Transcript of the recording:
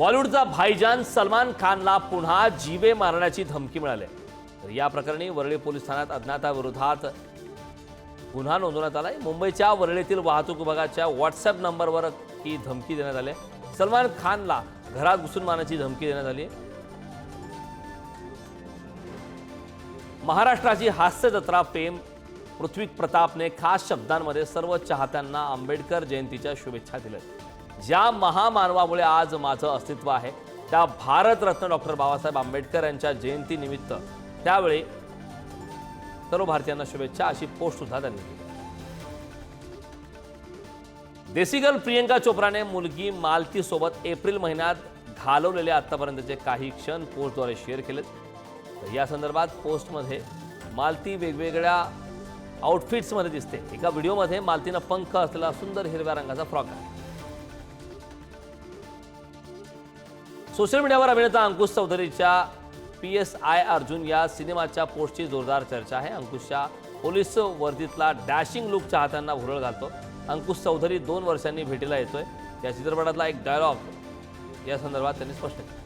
बॉलिवूडचा भाईजान सलमान खानला पुन्हा जीवे मारण्याची धमकी मिळाली. तर या प्रकरणी वरळी पोलीस ठाण्यात अज्ञाताविरोधात गुन्हा नोंदवण्यात आलाय. मुंबईच्या वरळीतील वाहतूक विभागाच्या व्हॉट्सअप नंबरवर ही धमकी देण्यात आली. सलमान खानला घरात घुसून मारण्याची धमकी देण्यात आली. महाराष्ट्राची हास्य जत्रा प्रेम पृथ्वी प्रतापने खास शब्दांमध्ये सर्व चाहत्यांना आंबेडकर जयंतीच्या शुभेच्छा दिल्या ज्या महामानवामुळे आज माझं अस्तित्व आहे त्या भारतरत्न डॉक्टर बाबासाहेब आंबेडकर यांच्या जयंतीनिमित्त त्यावेळी सर्व भारतीयांना शुभेच्छा अशी पोस्ट सुद्धा त्यांनी केली. देसीगर्ल प्रियंका चोप्राने मुलगी मालती सोबत एप्रिल महिन्यात घालवलेले आतापर्यंतचे काही क्षण पोस्टद्वारे शेअर केलेत. तर या संदर्भात पोस्टमध्ये मालती वेगवेगळ्या आउटफिट्समध्ये दिसते. एका व्हिडिओमध्ये मालतीनं पंख असलेला सुंदर हिरव्या रंगाचा फ्रॉक आहे. सोशल मीडियावर अभिनेता अंकुश चौधरीच्या पी एस आय अर्जुन या सिनेमाच्या पोस्टची जोरदार चर्चा आहे. अंकुशच्या पोलीस वर्दीतला डॅशिंग लुक चाहत्यांना भुरळ घालतो. अंकुश चौधरी दोन वर्षांनी भेटीला येतोय. या चित्रपटातला एक डायलॉग या संदर्भात त्यांनी स्पष्ट केलं.